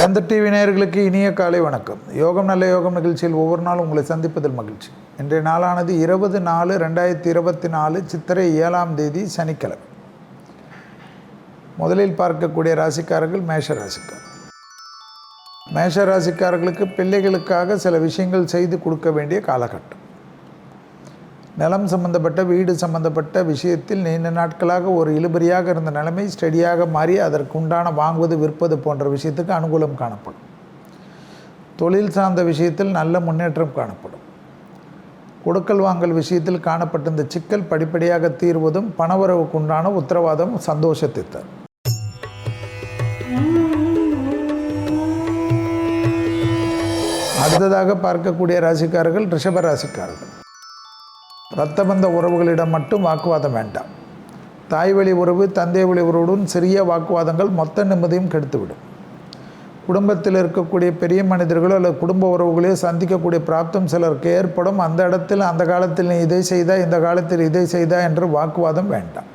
வேந்த TV நேயர்களுக்கு இனிய காலை வணக்கம். யோகம் நல்ல யோகம் நிகழ்ச்சியில் ஒவ்வொரு நாளும் உங்களை சந்திப்பதில் மகிழ்ச்சி. இன்றைய நாளானது இருபது நாலு ரெண்டாயிரத்தி இருபத்தி நாலு சித்திரை ஏழாம் தேதி சனிக்கிழமை. முதலில் பார்க்கக்கூடிய ராசிக்காரர்கள் மேஷ ராசிக்காரர் மேஷ ராசிக்காரர்களுக்கு பிள்ளைகளுக்காக சில விஷயங்கள் செய்து கொடுக்க வேண்டிய காலகட்டம். நிலம் சம்பந்தப்பட்ட வீடு சம்பந்தப்பட்ட விஷயத்தில் நீண்ட நாட்களாக ஒரு இழுபறியாக இருந்த நிலைமை ஸ்டெடியாக மாறி அதற்கு உண்டான வாங்குவது விற்பது போன்ற விஷயத்துக்கு அனுகூலம் காணப்படும். தொழில் சார்ந்த விஷயத்தில் நல்ல முன்னேற்றம் காணப்படும். கொடுக்கல் வாங்கல் விஷயத்தில் காணப்பட்ட இந்த சிக்கல் படிப்படியாக தீர்வதும் பணவரவுக்கு உண்டான உத்தரவாதம் சந்தோஷத்தை தரும். அடுத்ததாக பார்க்கக்கூடிய ராசிக்காரர்கள் ரிஷப ராசிக்காரர்கள். இரத்தபந்த உறவுகளிடம் மட்டும் வாக்குவாதம் வேண்டாம். தாய் வழி உறவு தந்தை வழி உறவுடன் சிறிய வாக்குவாதங்கள் மொத்த நிம்மதியும் கெடுத்துவிடும். குடும்பத்தில் இருக்கக்கூடிய பெரிய மனிதர்களோ அல்லது குடும்ப உறவுகளையோ சந்திக்கக்கூடிய பிராப்தம் சிலருக்கு ஏற்படும். அந்த இடத்தில் அந்த காலத்தில் நீ இதை செய்தா இந்த காலத்தில் இதை செய்தா என்று வாக்குவாதம் வேண்டாம்.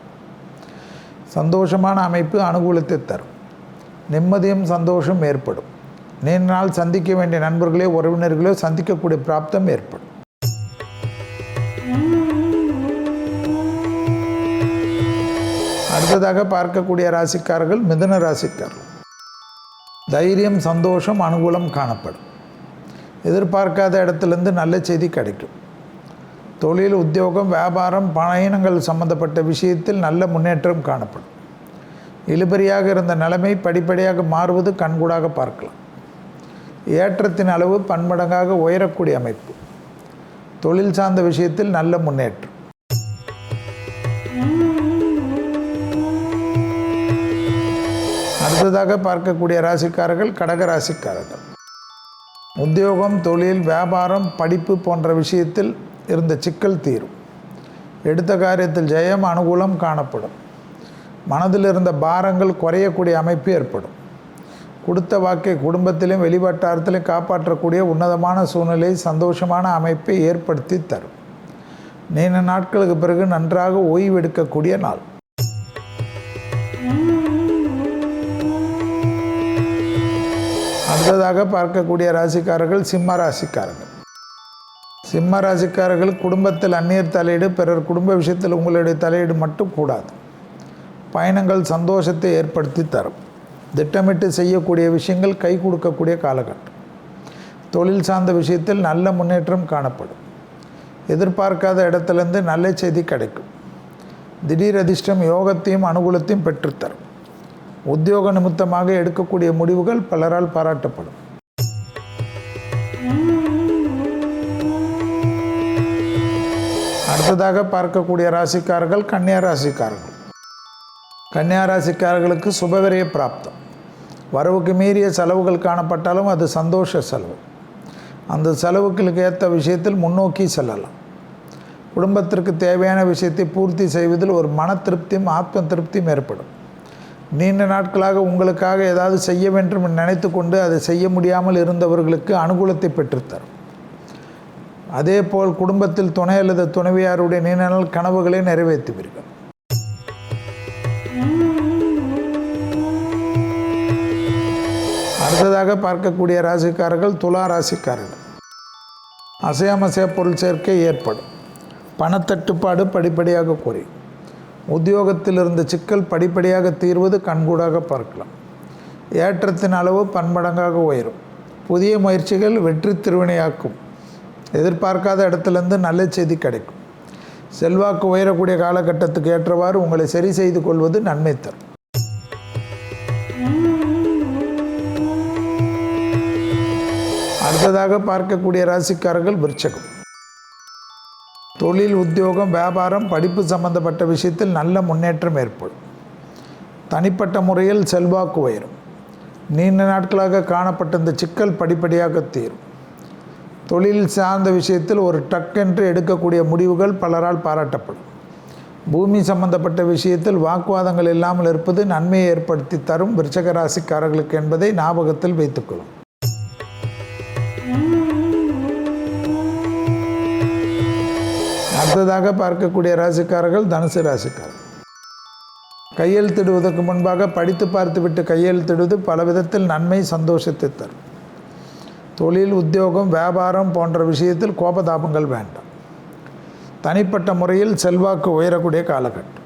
சந்தோஷமான அமைப்பு அனுகூலத்தை தரும். நிம்மதியும் சந்தோஷம் ஏற்படும். நீண்ட நாள் சந்திக்க வேண்டிய நண்பர்களோ உறவினர்களோ சந்திக்கக்கூடிய பிராப்தம் ஏற்படும். அடுத்ததாக பார்க்கக்கூடிய ராசிக்காரர்கள் மிதன ராசிக்காரர்கள். தைரியம் சந்தோஷம் அனுகூலம் காணப்படும். எதிர்பார்க்காத இடத்துலேருந்து நல்ல செய்தி கிடைக்கும். தொழில் உத்தியோகம் வியாபாரம் பயணங்கள் சம்பந்தப்பட்ட விஷயத்தில் நல்ல முன்னேற்றம் காணப்படும். இழுபறியாக இருந்த நிலைமை படிப்படியாக மாறுவது கண்கூடாக பார்க்கலாம். ஏற்றத்தின் அளவு பன்மடங்காக உயரக்கூடிய அமைப்பு. தொழில் சார்ந்த விஷயத்தில் நல்ல முன்னேற்றம். அடுத்ததாக பார்க்கக்கூடிய ராசிக்காரர்கள் கடக ராசிக்காரர்கள். உத்தியோகம் தொழில் வியாபாரம் படிப்பு போன்ற விஷயத்தில் இருந்த சிக்கல் தீரும். எடுத்த காரியத்தில் ஜெயம் அனுகூலம் காணப்படும். மனதில் இருந்த பாரங்கள் குறையக்கூடிய அமைப்பு ஏற்படும். கொடுத்த வாக்கை குடும்பத்திலும் வெளிவட்டாரத்திலும் காப்பாற்றக்கூடிய உன்னதமான சூழ்நிலை சந்தோஷமான அமைப்பை ஏற்படுத்தி தரும். நீண்ட நாட்களுக்கு பிறகு நன்றாக ஓய்வெடுக்கக்கூடிய நாள். அடுத்ததாக பார்க்கக்கூடிய ராசிக்காரர்கள் சிம்ம ராசிக்காரர்கள். சிம்ம ராசிக்காரர்கள் குடும்பத்தில் அந்நியர் தலையீடு பிறர் குடும்ப விஷயத்தில் உங்களுடைய தலையீடு மட்டும் கூடாது. பயணங்கள் சந்தோஷத்தை ஏற்படுத்தி தரும். திட்டமிட்டு செய்யக்கூடிய விஷயங்கள் கை கொடுக்கக்கூடிய காலகட்டம். தொழில் சார்ந்த விஷயத்தில் நல்ல முன்னேற்றம் காணப்படும். எதிர்பார்க்காத இடத்துலேருந்து நல்ல செய்தி கிடைக்கும். திடீர் அதிர்ஷ்டம் யோகத்தையும் அனுகூலத்தையும் பெற்றுத்தரும். உத்தியோக நிமித்தமாக எடுக்கக்கூடிய முடிவுகள் பலரால் பாராட்டப்படும். அடுத்ததாக பார்க்கக்கூடிய ராசிக்காரர்கள் கன்னியா ராசிக்காரர்கள். கன்னியா ராசிக்காரர்களுக்கு சுபவிரய பிராப்தம். வரவுக்கு மீறிய செலவுகள் காணப்பட்டாலும் அது சந்தோஷ செலவு. அந்த செலவுகளுக்கு ஏற்ற விஷயத்தில் முன்னோக்கி செல்லலாம். குடும்பத்திற்கு தேவையான விஷயத்தை பூர்த்தி செய்வதில் ஒரு மன திருப்தியும் ஆத்ம திருப்தியும் ஏற்படும். நீண்ட நாட்களாக உங்களுக்காக ஏதாவது செய்ய வேண்டும் என்று நினைத்து கொண்டு அதை செய்ய முடியாமல் இருந்தவர்களுக்கு அனுகூலத்தை பெற்றுத்தரும். அதே போல் குடும்பத்தில் துணை அல்லது துணைவியாருடைய நீண்ட நாள் கனவுகளை நிறைவேற்றுவீர்கள். அடுத்ததாக பார்க்கக்கூடிய ராசிக்காரர்கள் துலா ராசிக்காரர்கள். அசையாமசைய பொருள் சேர்க்கை ஏற்படும். பணத்தட்டுப்பாடு படிப்படியாக குறையும். உத்தியோகத்தில் இருந்த சிக்கல் படிப்படியாக தீர்வது கண்கூடாக பார்க்கலாம். ஏற்றத்தின் அளவு பன்மடங்காக உயரும். புதிய முயற்சிகள் வெற்றி திருவினையாக்கும். எதிர்பார்க்காத இடத்துலேருந்து நல்ல செய்தி கிடைக்கும். செல்வாக்கு உயரக்கூடிய காலகட்டத்துக்கு ஏற்றவாறு உங்களை சரி செய்து கொள்வது நன்மை தரும். அடுத்ததாக பார்க்கக்கூடிய ராசிக்காரர்கள் விருச்சகம். தொழில் உத்தியோகம் வியாபாரம் படிப்பு சம்பந்தப்பட்ட விஷயத்தில் நல்ல முன்னேற்றம் ஏற்படும். தனிப்பட்ட முறையில் செல்வாக்கு உயரும். நீண்ட நாட்களாக காணப்பட்ட இந்த சிக்கல் படிப்படியாக தீரும். தொழில் சார்ந்த விஷயத்தில் ஒரு டக் என்று எடுக்கக்கூடிய முடிவுகள் பலரால் பாராட்டப்படும். பூமி சம்பந்தப்பட்ட விஷயத்தில் வாக்குவாதங்கள் இல்லாமல் இருப்பது நன்மையை ஏற்படுத்தி தரும் விருச்சக ராசிக்காரர்களுக்கு என்பதை ஞாபகத்தில் வைத்துக்கொள்ளும் அடுத்ததாக பார்க்கக்கூடிய ராசிக்காரர்கள் தனுசு ராசிக்காரர்கள் கையெழுத்திடுவதற்கு முன்பாக படித்து பார்த்துவிட்டு கையெழுத்திடுவது பல விதத்தில் நன்மை சந்தோஷத்தை தரும். தொழில் உத்தியோகம் வியாபாரம் போன்ற விஷயத்தில் கோபதாபங்கள் வேண்டாம். தனிப்பட்ட முறையில் செல்வாக்கு உயரக்கூடிய காலகட்டம்.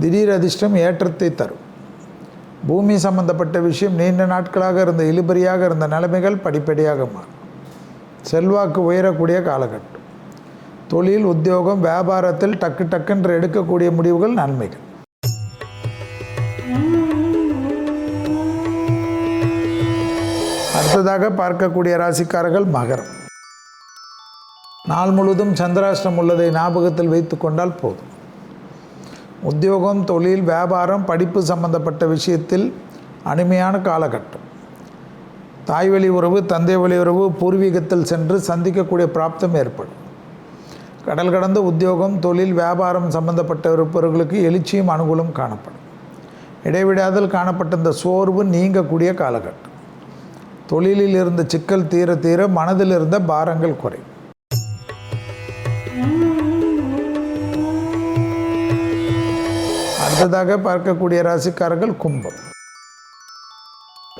திடீர் அதிர்ஷ்டம் ஏற்றத்தை தரும். பூமி சம்பந்தப்பட்ட விஷயம் நீண்ட நாட்களாக இருந்த இழுபறியாக இருந்த நிலைமைகள் படிப்படியாக மாறும். செல்வாக்கு உயரக்கூடிய காலகட்டம். தொழில் உத்தியோகம் வியாபாரத்தில் டக்கு டக்குன்று எடுக்கக்கூடிய முடிவுகள் நன்மைகள். அடுத்ததாக பார்க்கக்கூடிய ராசிக்காரர்கள் மகரம். நாள் முழுவதும் சந்திராஷ்டம் உள்ளதை ஞாபகத்தில் வைத்து கொண்டால் போதும். உத்தியோகம் தொழில் வியாபாரம் படிப்பு சம்பந்தப்பட்ட விஷயத்தில் அனிமையான காலகட்டம். தாய் வழி உறவு தந்தை வழி உறவு பூர்வீகத்தில் சென்று சந்திக்கக்கூடிய பிராப்தம் ஏற்படும். கடல் கடந்த உத்தியோகம் தொழில் வியாபாரம் சம்பந்தப்பட்ட இருப்பவர்களுக்கு எழுச்சியும் அனுகூலம் காணப்படும். இடைவிடாதல் காணப்பட்ட இந்த சோர்வு நீங்கக்கூடிய காலகட்டம். தொழிலில் இருந்த சிக்கல் தீர தீர மனதில் இருந்த பாரங்கள் குறை அடுத்ததாக பார்க்கக்கூடிய ராசிக்காரர்கள் கும்பம்.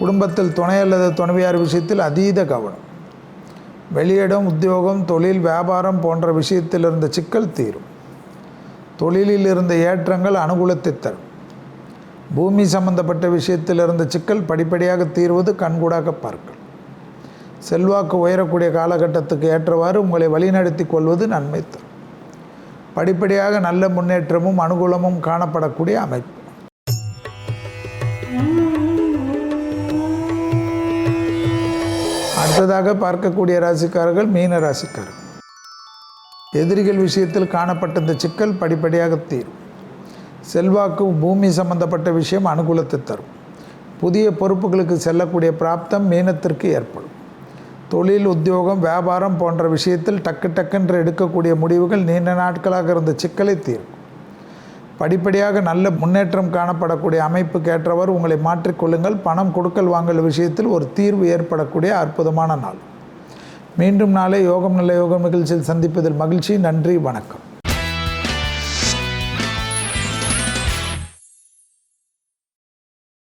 குடும்பத்தில் துணை அல்லது துணைவியார் விஷயத்தில் அதீத கவனம். வெளியிடம் உத்தியோகம் தொழில் வியாபாரம் போன்ற விஷயத்தில் இருந்த சிக்கல் தீரும். தொழிலில் இருந்த ஏற்றங்கள் அனுகூலத்தை தரும். பூமி சம்பந்தப்பட்ட விஷயத்தில் இருந்த சிக்கல் படிப்படியாக தீர்வது கண்கூடாக பார்க்கல் செல்வாக்கு உயரக்கூடிய காலகட்டத்துக்கு ஏற்றவாறு உங்களை வழிநடத்தி கொள்வது நன்மை தரும். படிப்படியாக நல்ல முன்னேற்றமும் அனுகூலமும் காணப்படக்கூடிய அமைப்பு. அடுத்ததாக பார்க்கக்கூடிய ராசிக்காரர்கள் மீன ராசிக்காரர்கள் எதிரிகள் விஷயத்தில் காணப்பட்ட இந்த சிக்கல் படிப்படியாக தீரும். செல்வாக்கு பூமி சம்பந்தப்பட்ட விஷயம் அனுகூலத்தை தரும். புதிய பொறுப்புகளுக்கு செல்லக்கூடிய பிராப்தம் மீனத்திற்கு ஏற்படும். தொழில் உத்தியோகம் வியாபாரம் போன்ற விஷயத்தில் டக்கு டக்குன்று எடுக்கக்கூடிய முடிவுகள் நீண்ட நாட்களாக இருந்த சிக்கலை தீர்க்கும். படிப்படியாக நல்ல முன்னேற்றம் காணப்படக்கூடிய அமைப்புக்கு ஏற்றவர் உங்களை மாற்றிக்கொள்ளுங்கள் பணம் கொடுக்கல் வாங்கல் விஷயத்தில் ஒரு தீர்வு ஏற்படக்கூடிய அற்புதமான நாள். மீண்டும் நாளை யோகம் நல்ல யோகம் நிகழ்ச்சியில் சந்திப்பதில் மகிழ்ச்சி. நன்றி. வணக்கம்.